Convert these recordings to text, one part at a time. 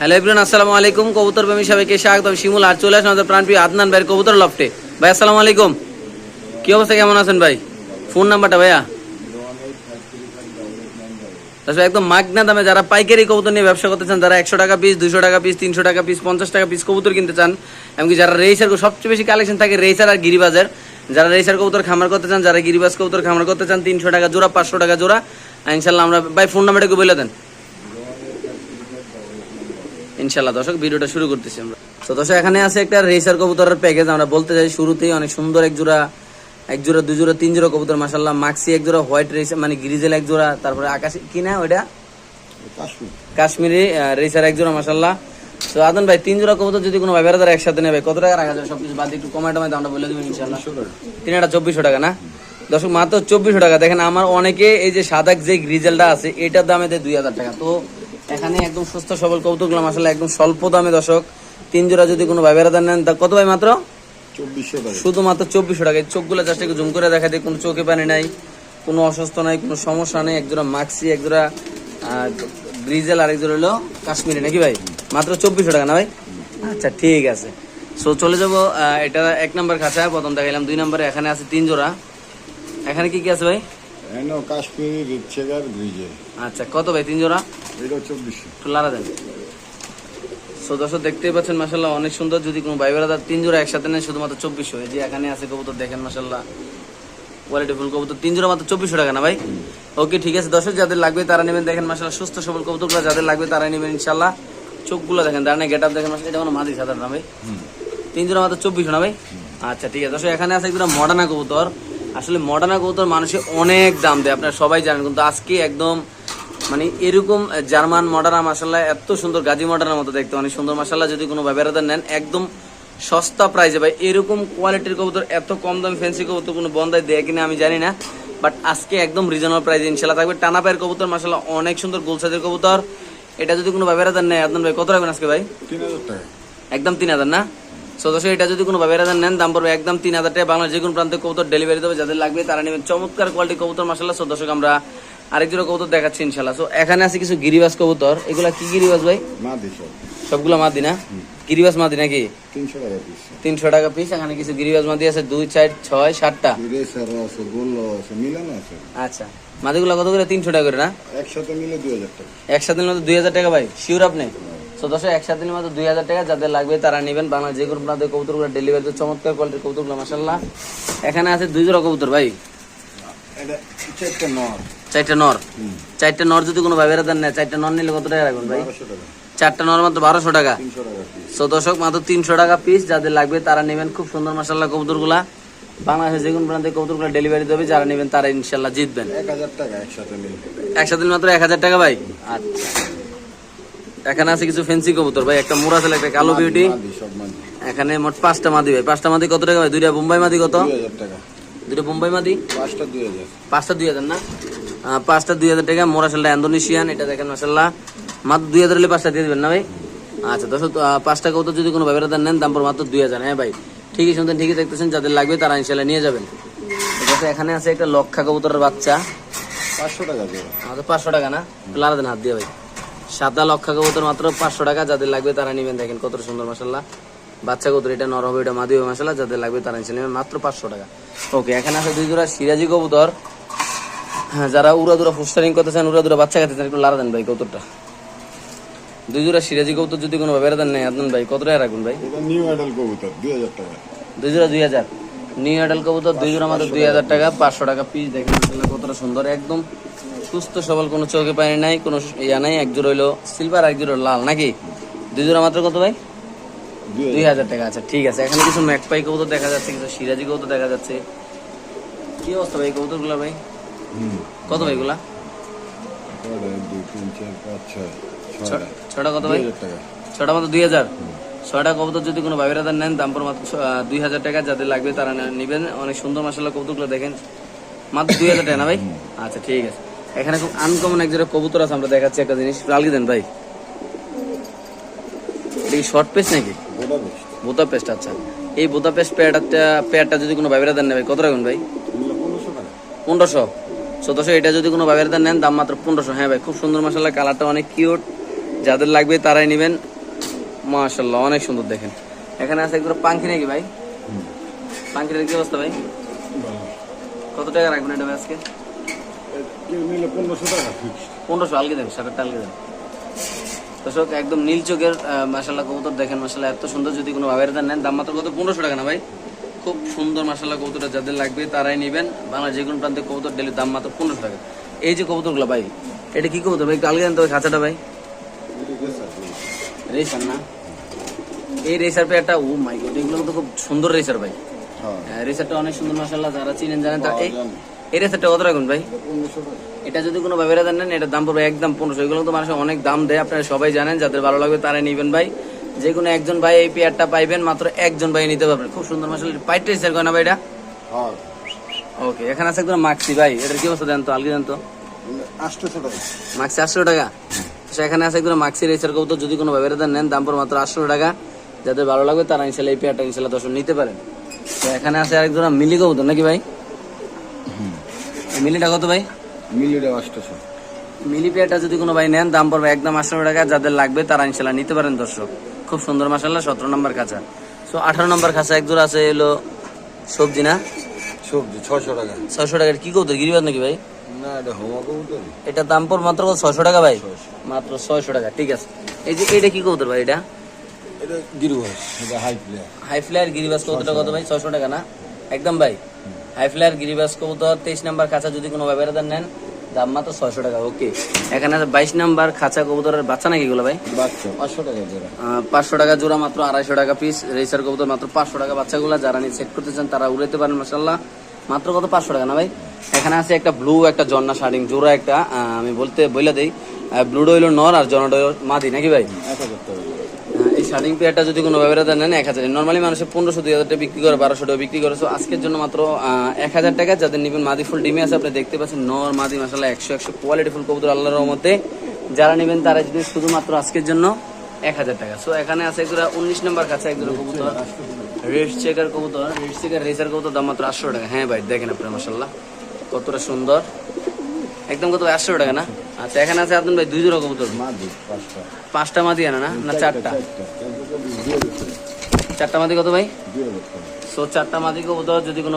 Hello everyone, আসসালামু আলাইকুম। কবুতর প্রেমী সবাইকে স্বাগত আমি শিমুল, আর চলে আসলাম আমাদের প্রাণপ্রিয় আদনান ভাইয়ের কবুতর লফটে। ভাই, আসসালামু আলাইকুম। কি অবস্থা, কেমন আছেন ভাই? ফোন নাম্বারটা ভাইয়া? তাছাড়া একদম মাগনা দামে যারা পাইকারি কবুতর নিয়ে ব্যবসা করতে চান, যারা একশো টাকা পিস দুশো টাকা পিস তিনশো টাকা পিস পঞ্চাশ টাকা পিস কবুতর কিনতে চান, এমনকি যারা রেসার সবচেয়ে বেশি কালেকশন থাকে রেসার আর গিরিবাজের। যারা রেসার কবুতর খামার করতে চান, যারা গিরিবাজ কবুতর খামার করতে চান, তিনশো টাকা জোড়া, পাঁচশো টাকা জোড়া। ইনশাল্লাহ আমরা, ভাই ফোন নাম্বারটা বলে দেন। ইনশাল্লাহ দর্শক ভিডিওটা শুরু করতেছি আমরা। তো দর্শক এখানে আছে একটা রেসার কবুতরের প্যাকেজ আমরা বলতে চাই শুরুতেই অনেক সুন্দর এক জোড়া এক জোড়া দুই জোড়া তিন জোড়া কবুতর মাসাল্লাহ মাক্সি এক জোড়া হোয়াইট রেস মানে গ্রিজেল এক জোড়া তারপরে আকাশ কি না ওইটা? কাশ্মীরি। রেসার এক জোড়া মাসাল্লাহ তো আদন ভাই তিন জোড়া কবুতর যদি কোনো ভাইবেরা দ্বারা একসাথে নেবে কত টাকা রাখা যাবে? সবকিছু বাদ একটু কমায় টমায় দামটা বলে দেবেন ইনশাল্লাহ তিন একটা চব্বিশশো টাকা না? দর্শক মাত্র চব্বিশশো টাকা। দেখেন আমার অনেকে এই যে সাদা যে গ্রিজেলটা আছে এটার দামে দেয় দুই হাজার টাকা। তো এখানে একদম সুস্থ সবল কৌতুক কৌতুকগুলো আসলে একদম স্বল্প দামে দর্শক। তিন জোড়া যদি কোনো ভাইবেরা দান নেন। তা কত ভাই মাত্র? শুধুমাত্র চব্বিশশো টাকা। এই চোখগুলো জাস্ট একটু জুম করে দেখা যায় কোনো চোখে পানি নাই কোনো অসুস্থ নাই কোনো সমস্যা নেই। একজোড়া মাক্সি একজোড়া ব্রিজেল আর একজোড়া হলো কাশ্মীরি। নাকি ভাই? মাত্র চব্বিশশো টাকা না ভাই? আচ্ছা ঠিক আছে। সো চলে যাব এটা এক নম্বর খাঁচা। প্রথম দেখাইলাম দুই নম্বরে। এখানে আছে তিন জোড়া। এখানে কি কি আছে ভাই? এন কাশ্মীরি রিপচেগার গ্রিজে আচ্ছা কত ভাই তিন জোড়া? এটা চব্বিশশো একটু লাড়া দেন। সো দর্শক দেখতেই পাচ্ছেন মাসাল্লাহ অনেক সুন্দর। যদি কোনো ভাই বেড়াদার তিন জোড়া একসাথে নেন শুধুমাত্র চব্বিশশো এই যে এখানে আছে কবুতর দেখেন মাসাল্লাহ কোয়ালিটি ফুল কবুতর। তিন জোড়া মাত্র চব্বিশশো টাকা না ভাই? ওকে ঠিক আছে দর্শক যাদের লাগবে তারা নেবেন দেখেন মাসাল্লাহ সুস্থ সবল কবুতরগুলো যাদের লাগবে তারা নেবেন ইনশাল্লাহ চোখগুলো দেখেন দাঁড়ানে গেট আপ দেখেন মাসাল্লাহ এটা কোনো মাদি সাধারণ না ভাই? তিন জোড়া মাত্র চব্বিশশো না ভাই? আচ্ছা ঠিক আছে দর্শক এখানে আছে একদম মডার্না কবুতর। আসলে মডার্না কবুতর মানুষে অনেক দাম দেয় আপনারা সবাই জানেন। কিন্তু আজকে একদম মানে এরকম জার্মান মডার্না মাসাল্লাহ এত সুন্দর গাজী মডার্নের মতো দেখতে। অনেক সুন্দর মাসাল্লাহ যদি কোনো বেড়াদার নেন একদম সস্তা প্রাইসে ভাই এরকম কোয়ালিটির কবুতর এত কম দামি ফ্যান্সি কবুতর কোনো বন্ধায় দেয় কিনা আমি জানি না। বাট আজকে একদম রিজনেবল প্রাইস ইনশাল্লাহ থাকবে। টানা পায়ের কবুতর মাসাল্লাহ অনেক সুন্দর গোল সাইজের কবুতর। এটা যদি কোনো বেড়াদার নেয় আদনান ভাই কত রাখবেন আজকে ভাই? একদম তিন হাজার না? সো দর্শক এটা যদি কোনো ভাবে নেন দাম পড়বে একদম তিন হাজার টাকা। বাংলার যে কোনো প্রান্তে কবুতর ডেলিভারি দেবে যাদের লাগবে তারা নেবেন চমৎকার কোয়ালিটি কবুতর মাসাল্লাহ সো দর্শক আমরা আরেক জোড়া কবুতর দেখাচ্ছি ইনশাল্লাহ সো এখানে আছে কিছু গিরিবাস কবুতর। এগুলা কি গিরিবাস ভাই? সবগুলো মাদি না? গিরিবাস মাদি নাকি? তিনশো টাকা পিস তিনশো টাকা পিস এখানে কিছু গিরিবাস মাদি আছে দুই চার ছয় সাতটা। আচ্ছা। মাদিগুলো কত করে? তিনশো টাকা করে না? একসাথে মিলে দুই হাজার টাকা। একসাথে মতো দুই হাজার টাকা ভাই। শিওর আপনি? তো দর্শক একসাথে মতো দুই হাজার টাকা যাদের লাগবে তারা নেবেন। বাংলা যে কোনো আপনাদের কবুতরগুলো ডেলিভারি চমৎকার কোয়ালিটির কবুতরগুলো মাসাল্লাহ এখানে আছে দুই জোড়া কবুতর ভাই। নর। চারটা নর। চারটা নর যদি কোনো ভাইবেরা দেন না চারটা নর নিলে কত টাকা রাখবেন ভাই? চারটা নর মাত্র বারোশো টাকা। পিস দর্শক মাত্র তিনশো টাকা পিস যাদের লাগবে তারা নেবেন। খুব সুন্দর মাসাল্লাহ কবুতরগুলা। বাংলাদেশে যে কোনো প্রান্তে কবুতরগুলো ডেলিভারি দেবে যারা নেবেন তারা ইনশাল্লাহ জিতবেন। এক হাজার টাকা একসাথে একসাথে মাত্র এক হাজার টাকা ভাই? আচ্ছা। এখানে আছে কিছু ফেন্সি কবুতর ভাই একটা মোরা ছিল একটা কালো বিউটি এখানে মোট পাঁচটা মাদি ভাই। পাঁচটা মাদি কত টাকা ভাই? দুইটা বোম্বাই মাদি কত? দুইটা বোম্বাই মাদি? পাঁচটা দুই হাজার। পাঁচটা দুই হাজার না? পাঁচটা দুই হাজার টাকা মোরা সেলটা ইন্দোনেশিয়ান এটা দেখেন মাসাল্লাহ মাত্র দুই হাজার হলে পাঁচটা দিয়ে দেবেন না ভাই? আচ্ছা দশ পাঁচটা কবুতর যদি কোনো ব্যাপারে নেন দাম পর মাত্র দুই হাজার। হ্যাঁ ভাই? ঠিকই শুনতেন ঠিকই দেখতেছেন যাদের লাগবে তারা ইনশাল্লাহ নিয়ে যাবেন। ঠিক আছে এখানে আছে একটা লক্ষা কবুতরের বাচ্চা। পাঁচশো টাকা পাঁচশো টাকা না? লারা দেন হাত দিয়ে ভাই। সাদা লক্ষা কবুতর মাত্র পাঁচশো টাকা যাদের লাগবে তারা নেবেন। দেখেন কত সুন্দর মাসাল্লাহ বাচ্চা কবুতর এটা নর হবে এটা মাদি হবে মাসাল্লাহ যাদের লাগবে তারা নিচে নেবেন মাত্র পাঁচশো টাকা। ওকে এখানে আছে দুই জোড়া সিরাজি কবুতর। হ্যাঁ যারা উড়া দুরা ফুস্টারিং করতে চান উড়া দুরা বাচ্চা খেতে চান একটু লারা দেন ভাই কবুতরটা। দুই জোড়া সিরাজি কবুতর যদি কোনো ভাবে দেন নেই আদনান ভাই কত টাকা রাখবেন ভাই? নিউ আইডল কবুতর দুই হাজার টাকা। দুই জোড়া দুই হাজার। নিউ অ্যাডাল কবুতর দুই জোড়া মাত্র দুই হাজার টাকা পাঁচশো টাকা পিস দেখেন কতটা সুন্দর একদম সুস্থ সবল কোনো চোখে পানি নাই কোনো ইয়া নাই এক জোড়া হইল সিলভার এক জোড়া লাল নাকি? দুই জোড়া মাত্র কত ভাই? দুই হাজার। টাকা আচ্ছা ঠিক আছে। এখানে কিছু ম্যাকপাই কবুতর দেখা যাচ্ছে কিছু সিরাজি কবুতর দেখা যাচ্ছে। কি অবস্থা ভাই কবুতরগুলো ভাই? কত ভাই এগুলা? ছটা কত ভাই? ছটা মাত্র দুই হাজার? ছয়টা কবুতর যদি কোনো ভাইবেরা নেন দাম মাত্র দুই হাজার টাকা যাদের লাগবে তারা নিবেন। অনেক সুন্দর মাসাল্লাহ কবুতরগুলো দেখেন। মাত্র দুই হাজার টাকা না ভাই? আচ্ছা ঠিক আছে। এখানে খুব আনকমন এক জোড়া কবুতর আছে আমরা দেখাচ্ছি একটা জিনিস। লালগি দেন ভাই। এটা কি শর্ট পেস নাকি? বোতা পেস্ট আচ্ছা। এই বোতা পেস্ট পেয়ারটা পেয়ারটা যদি কোনো ভাইবেরা দেন না ভাই কত রাখবেন ভাই? পনেরোশো। সতেরোশো এটা যদি কোনো ভাইবের দেন নেন দাম মাত্র পনেরোশো। হ্যাঁ ভাই খুব সুন্দর মশলা কালারটা অনেক কিউট যাদের লাগবে তারাই নেবেন। মাশাল্লাহ অনেক সুন্দর দেখেন। এখানে আছে একদম পাঙ্খি নাকি ভাই। পাঙ্খির কি অবস্থা ভাই? কত টাকা রাখবেন এটা ভাই আজকে? নিলে পনেরোশো টাকা পনেরোশো আলগে দেন সাতটা আলগে দেন। দর্শক একদম নীল চোখের মাসাল্লাহ কবুতর দেখেন মাসাল্লাহ এত সুন্দর যদি কোনো ভাবের নেন দাম মাত্র কত? পনেরোশো টাকা না ভাই? খুব সুন্দর মাসাল্লাহ কবুতরটা যাদের লাগবে তারাই নেবেন। বাংলা যে কোনো প্রান্তে কবুতর ডেলি দাম মাত্র পনেরোশো টাকা। এই যে কবুতরগুলো ভাই এটা কি কবুতর? ভাই আলগে দেন ভাই খাঁচাটা ভাই। রেসার না? এই রেসার পেয়ারটা ও মাই গড এগুলো তো খুব সুন্দর রেসার ভাই। হ্যাঁ। রেসারটা অনেক সুন্দর মাসাল্লাহ যারা চিনেন জানেন তার জানি। এই কত রাখুন ভাই? এটা যদি কোনো ভাবেরা দেন নেন এটার দাম পড়বে একদম পনেরোশো। এগুলো তো মানুষ অনেক দাম দেয় আপনারা সবাই জানেন যাদের ভালো লাগবে তারাই নিবেন ভাই। যে কোনো একজন ভাই এই পেয়ারটা পাইবেন মাত্র একজন ভাই নিতে পারবেন। খুব সুন্দর মাসাল পাইট রেসার করে না ভাই এটা? হ্যাঁ। ওকে এখানে আছে একদম মাক্সি ভাই। এটার কি অবস্থা দেন তো আলগে দেন তো? আটশোশো টাকা। মাক্সি আটশো টাকা? তো এখানে আছে একদম মাক্সি রেসার কবুতর যদি কোনো ভাবেরা নেন দাম পড়বে মাত্র আটশো টাকা। যাদের ভালো লাগবে তারা ইনশাল্লাহ এই পেয়ারটা ইনশাল্লাহ দর্শন নিতে পারেন। তো এখানে আছে আরেক ধরনের মিলি কবুতর নাকি ভাই? মিলিটা কত ভাই? মিলিটা আটশোশো মিলি পেয়ারটা যদি কোনো ভাই নেন দাম পড়বে একদম আঠারো টাকা। যাদের লাগবে তারা ইনশাল্লাহ নিতে পারেন দর্শক। খুব সুন্দর মাসাল্লাহ সতেরো নম্বর খাঁচা। সো আঠারো নম্বর খাঁচা এক আছে এলো সবজি না? সবজি ছশো টাকা। ছয়শো টাকার কি কৌতো গিরিবাজ নাকি ভাই? না এটা হোমা কবুতর। এটার দাম পড়বে মাত্র ছয়শো টাকা ভাই? মাত্র ছয়শো টাকা ঠিক আছে। এই যে এটা কি কৌতর ভাই এটা? এটা গিরুভাস এটা হাই প্লেয়ার হাই ফ্লায়ার গিরিবাস কবুতরটা কত ভাই? ছয়শো টাকা না? একদম ভাই। হাই ফ্লায়ার গিরিবাস কবুতর তেইশ নাম্বার খাঁচা যদি কোনো ভাই বেড়াদার নেন। দাম মাত্র ছয়শো টাকা ওকে এখানে আছে বাইশ নাম্বার খাঁচা কবুতরের বাচ্চা নাকি এগুলো ভাই? বাচ্চা। পাঁচশো টাকা জোড়া। পাঁচশো টাকা জোড়া মাত্র আড়াইশো টাকা পিস রেসার কবুতর মাত্র পাঁচশো টাকা বাচ্চাগুলো যারা নিয়ে সেট করতে চান তারা উড়াইতে পারেন মাসাল্লাহ মাত্র কত? পাঁচশো টাকা না ভাই? এখানে আছে একটা ব্লু একটা জন্না শার্টিং জোড়া একটা আমি বলতে বইলা দেই। ব্লুডো হইল নর আর জন্নাটা মাদি নাকি ভাই? শার্টিং পেয়ারটা যদি কোনো ব্যবহার নেন এক হাজার। নর্মালি মানুষের পনেরোশো দুই হাজার টাকা বিক্রি করে বারোশো টাকা বিক্রি করে। So, আজকের জন্য মাত্র এক হাজার টাকা। যাদের নিবেন মাদি ফুল ডিমে আছে আপনি দেখতে পাচ্ছেন নর মাদি মাসাল্লাহ একশো একশো কোয়ালিটি ফুল কবুতর আল্লাহর রহমতে। যারা নেবেন তারা যদি শুধুমাত্র আজকের জন্য এক হাজার টাকা। সো এখানে আছে একজোড়া উনিশ নম্বর কাছে একজোড়া কবুতর। রেড চেকার কবুতর রেড চেকার রেসার কবুতর দাম মাত্র আটশো টাকা। হ্যাঁ ভাই দেখেন আপনার মাসাল্লাহ কতটা সুন্দর। একদম কত আটশো টাকা না? আচ্ছা এখানে আছে আপনার ভাই দুই জোড়া কবুতর। পাঁচটা। মাদি আনা না? না চারটা। চারটা মাদি কত ভাই? সো চারটা মাদি কবুতর যদি কোনো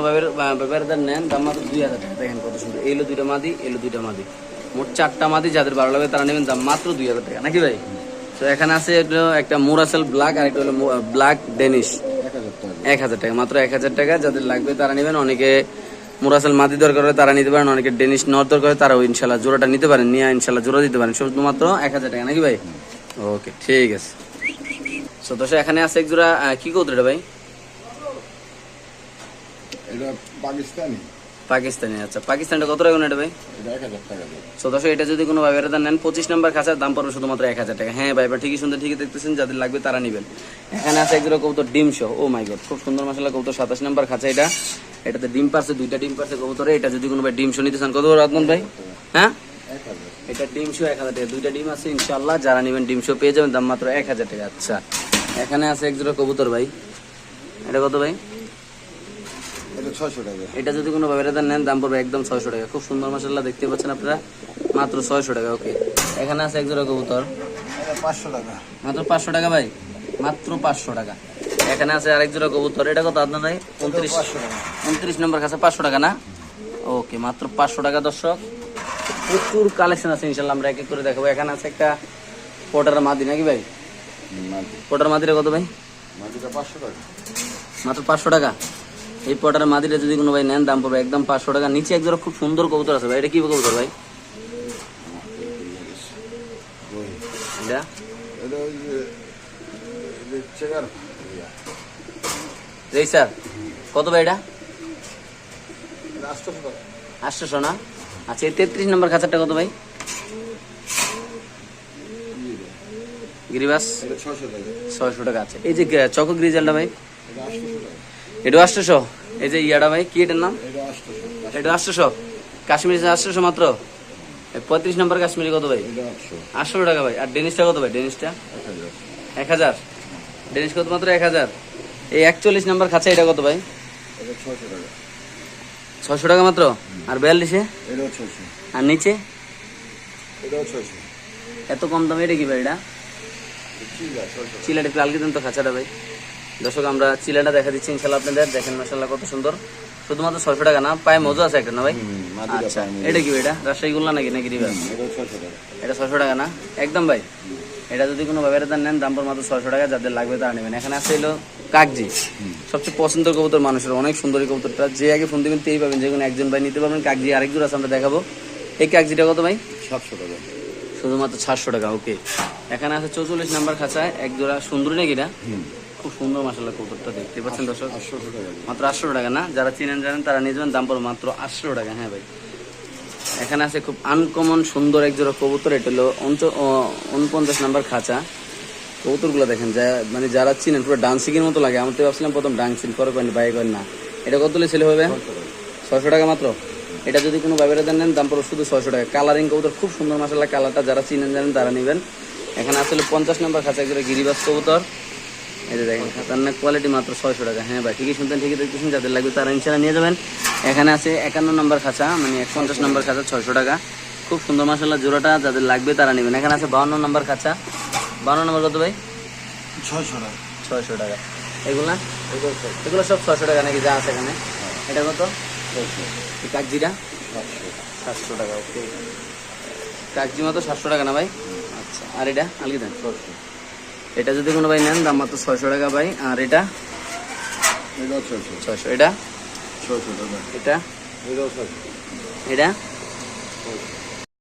ব্যবহারদার নেন দাম মাত্র দুই হাজার টাকা। দেখেন কত সুন্দর। এলো দুইটা মাদি এলো দুইটা মাদি। মোট চারটা মাদি যাদের ভালো লাগবে তারা নেবেন দাম মাত্র দুই হাজার টাকা। নাকি ভাই? তো এখানে আছে একটা মোরাসেল ব্ল্যাক আর একটা হলো ব্ল্যাক ডেনিশ। এক হাজার টাকা এক হাজার টাকা মাত্র এক হাজার টাকা। যাদের লাগবে তারা নেবেন। অনেকে মোরাসেল মাদি দরকার হয় তারা নিতে পারেন অনেকে ডেনিশ নর দরকার হয় তারাও ইনশাল্লাহ জোড়াটা নিতে পারেন। নিয়ে ইনশাল্লাহ জোড়া দিতে পারেন। শুধুমাত্র এক হাজার টাকা। নাকি ভাই? ওকে ঠিক আছে। সো দশ এখানে আছে এক জোড়া কি কৌতো এটা ভাই? এটা পাকিস্তানি। পাকিস্তানি আচ্ছা পাকিস্তানটা কত টাকা এটা ভাই? এটা এক হাজার টাকা জোড়া। সো দর্শক এটা যদি কোনো ভাইয়ের নেন পঁচিশ নাম্বার খাঁচার দাম পড়বে শুধুমাত্র এক হাজার টাকা। হ্যাঁ ভাই ঠিকই সুন্দর ঠিকই দেখতেছেন যাদের লাগবে তারা নেবেন। এখানে আছে একজন কবুতর ডিম সহ। ও মাই গড খুব সুন্দর মশলা কবুতর সাতাশ নাম্বার খাঁচা এটা। এটাতে ডিম পারছে দুইটা ডিম পারছে কবুতরে। এটা যদি কোনো ভাই ডিম শো নিতে চান কত বড় ভাই? হ্যাঁ? এটা ডিম শো এক হাজার টাকা দুইটা ডিম আছে ইনশাল্লাহ যারা নেবেন ডিম শো পেয়ে যাবেন দাম মাত্র এক হাজার টাকা। আচ্ছা এখানে আছে এক জোড়া কবুতর ভাই। এটা কত ভাই? এটা ছয়শো টাকা। এটা যদি কোনো ব্যবহার নেন দাম পড়বে একদম ছয়শো টাকা। খুব সুন্দর মশলা দেখতে পাচ্ছেন আপনারা। মাত্র ছয়শো টাকা ওকে এখানে আছে এক জোড়া কবুতর পাঁচশো টাকা। মাত্র পাঁচশো টাকা ভাই? মাত্র পাঁচশো টাকা। এখানে আছে আরেক জোড়া কবুতর। এটা কত আপনার ভাই? উনত্রিশ। উনত্রিশ নম্বর কাছে পাঁচশো টাকা না? ওকে মাত্র পাঁচশো টাকা দর্শক। প্রচুর কালেকশন আছে ইনশাল্লাহ আমরা এক এক করে দেখাবো। এখানে আছে একটা পটার মাদি নাকি ভাই? পটার মাদিটা কত ভাই? মাত্র পাঁচশো টাকা? এই পটার মাদিটা যদি কোনো ভাই নেন দাম পাবে একদম পাঁচশো টাকা। নিচে এক খুব সুন্দর কবুতর আছে ভাই। এটা কি কবুতর ভাই? এটা? রেসার। কত ভাই এটা? আটশোশো টাকা। না? আচ্ছা তেত্রিশ নম্বর খাঁচারটা কত ভাই? গিরিবাস? এটা ছশো টাকা। ছয়শো টাকা আছে। এই যে চকো গ্রিজালটা ভাই? এটা আটশোশো টাকা এটা আটশোশো এই যে ইয়াটা ভাই কি এটার নাম? এটা আটশোশো কাশ্মীরি আটশোশো মাত্র? পঁয়ত্রিশ নম্বর কাশ্মীরি কত ভাই? আটশো। টাকা ভাই। আর ডেনিসটা কত ভাই? ডেনিসটা? এক হাজার। ডেনিস কত মাত্র? এক হাজার। এই একচল্লিশ নম্বর খাঁচা এটা কত ভাই? ছশো টাকা। মাত্র? আর বিয়াল্লিশে? আর নিচে? এত কম দামে এটা কি ভাই এটা? চিলাটা একটু আলগে দেন তো খাঁচাটা ভাই। দর্শক আমরা চিলাটা দেখা দিচ্ছি ইনশাল্লাহ আপনাদের। দেখেন মাসাল্লাহ কত সুন্দর। শুধুমাত্র ছয়শো টাকা না পায়ে মজা আছে একটা না ভাই? আচ্ছা এটা কি ভাই এটা? রাজশাহী গুল্লা নাকি নাকি রিভার এটা ছয়শো টাকা। না? একদম ভাই। এটা যদি কোনো ব্যবহারের দাম নেন দাম পর মাত্র ছয়শো টাকা যাদের লাগবে তারা নেবেন। এখানে আছে হলো কাকজি। সবচেয়ে পছন্দের কবুতর মানুষের অনেক সুন্দর কবুতরটা। যে আগে ফোন দিবেন তেই পাবেন। যে কোনো একজন ভাই নিতে পারবেন। কাকজি আরেক জোড়া আছে আমরা দেখাবো। এই কাকজিটা কত ভাই? সাতশো টাকা। শুধুমাত্র সাতশো টাকা ওকে এখানে আছে চৌচল্লিশ নাম্বার খাঁচায় এক জোড়া সুন্দরী নাকি না খুব সুন্দর মাসাল্লাহ কবুতরটা দেখতে পাচ্ছেন দর্শক? মাত্র আটশো টাকা না? যারা চিনেন জানেন তারা নিয়ে যাবেন দাম পড়বে মাত্র আটশো টাকা হ্যাঁ ভাই। এখানে আছে খুব আনকমন সুন্দর এক জোড়া কবুতর এটা হলো উনপঞ্চাশ নাম্বার খাঁচা। কবুতরগুলো দেখেন যা মানে যারা চিনেন পুরো ডান্সিংয়ের মতো লাগে। আমি তো ভাবছিলাম প্রথম ডান্সিং করে করেন বাইরে করেন না। এটা কত ছেলে হবে? ছয়শো টাকা মাত্র? এটা যদি কোনো বাইরে দেন নেন দাম পড়বে শুধু ছয়শো টাকা। কালারিং কবুতর খুব সুন্দর মাসাল্লাহ কালারটা যারা চিনেন জানেন তারা নেবেন। এখানে আসলে পঞ্চাশ নম্বর খাঁচা করে গিরিবাস কবুতর। এই যে দেখেন খাতারনাক কোয়ালিটি মাত্র ছয়শো টাকা। হ্যাঁ ভাই ঠিকই শুনতেন ঠিকই দেখতেছেন যাদের লাগবে তারা ইনশাল্লাহ নিয়ে যাবেন। এখানে আছে একান্ন নম্বর খাঁচা মানে এক পঞ্চাশ নম্বর খাঁচা ছয়শো টাকা। খুব সুন্দর মাসাল্লাহ জোড়াটা যাদের লাগবে তারা নেবেন। এখানে আছে বাউন্ন নম্বর খাঁচা। বাউন্ন নম্বর কত ভাই? ছয়শো টাকা। ছয়শো টাকা। এগুলা? এগুলো সব ছয়শো টাকা নাকি যা আছে এখানে? এটা কত? কাকজিটা? সাতশো টাকা ওকে কাকজি মতো সাতশো টাকা না ভাই? আচ্ছা আর এটা আলগি দেন। এটা যদি কোনো ভাই নেন দাম মাত্র ছয়শো টাকা ভাই। আর এটা? ছয়শো। এটা? ছয়শো টাকা। এটা? এটা?